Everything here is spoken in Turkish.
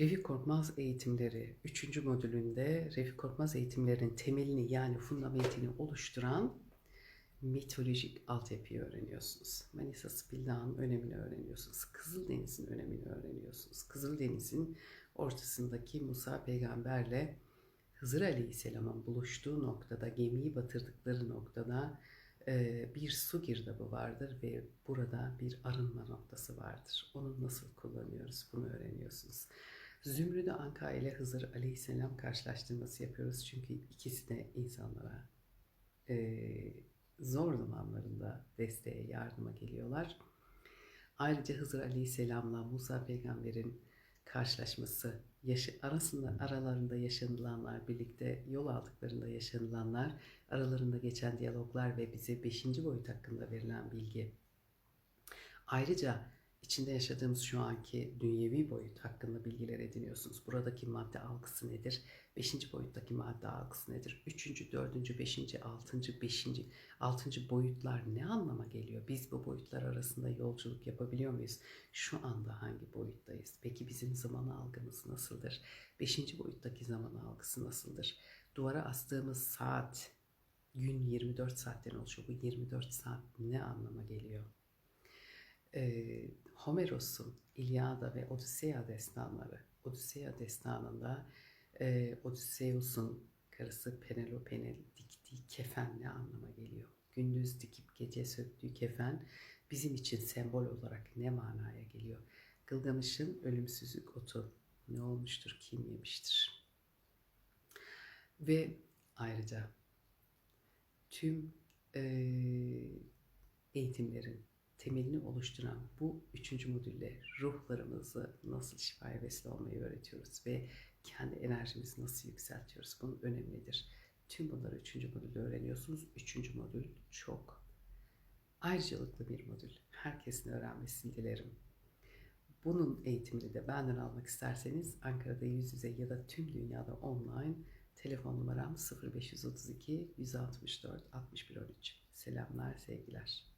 Refik Korkmaz eğitimleri 3. modülünde Refik Korkmaz eğitimlerinin temelini yani fundamentini oluşturan mitolojik altyapıyı öğreniyorsunuz. Manisa Spildağ'ın önemini öğreniyorsunuz. Kızıldeniz'in önemini öğreniyorsunuz. Kızıldeniz'in ortasındaki Musa peygamberle Hızır Aleyhisselam'ın buluştuğu noktada, gemiyi batırdıkları noktada e, bir su girdabı vardır ve burada bir arınma noktası vardır. Onu nasıl kullanıyoruz bunu öğreniyorsunuz. Zümrüdü Anka ile Hızır Aleyhisselam karşılaştırması yapıyoruz. Çünkü ikisi de insanlara e, zor zamanlarında desteğe, yardıma geliyorlar. Ayrıca Hızır Aleyhisselam'la Musa peygamberin karşılaşması, yaşı, arasında aralarında yaşanılanlar, birlikte yol aldıklarında yaşanılanlar, aralarında geçen diyaloglar ve bize beşinci boyut hakkında verilen bilgi. Ayrıca içinde yaşadığımız şu anki dünyevi boyut hakkında bilgiler ediniyorsunuz. Buradaki madde algısı nedir? Beşinci boyuttaki madde algısı nedir? Üçüncü, dördüncü, beşinci, altıncı, beşinci, altıncı boyutlar ne anlama geliyor? Biz bu boyutlar arasında yolculuk yapabiliyor muyuz? Şu anda hangi boyuttayız? Peki bizim zaman algımız nasıldır? Beşinci boyuttaki zaman algısı nasıldır? Duvara astığımız saat, gün 24 saatten oluşuyor. Bu 24 saat ne anlama geliyor? Ee, Homeros'un İlyada ve Odisea destanları. Odisea destanında e, Odysseus'un karısı Penelope'nin diktiği kefen ne anlama geliyor? Gündüz dikip gece söktüğü kefen bizim için sembol olarak ne manaya geliyor? Gılgamış'ın ölümsüzlük otu ne olmuştur, kim yemiştir? Ve ayrıca tüm e, eğitimlerin temelini oluşturan bu üçüncü modülle ruhlarımızı nasıl şifaya vesile olmayı öğretiyoruz ve kendi enerjimizi nasıl yükseltiyoruz. Bunun önemlidir. Tüm bunları üçüncü modülde öğreniyorsunuz. Üçüncü modül çok ayrıcalıklı bir modül. Herkesin öğrenmesini dilerim. Bunun eğitimini de benden almak isterseniz Ankara'da yüz yüze ya da tüm dünyada online telefon numaram 0532 164 61 13. Selamlar, sevgiler.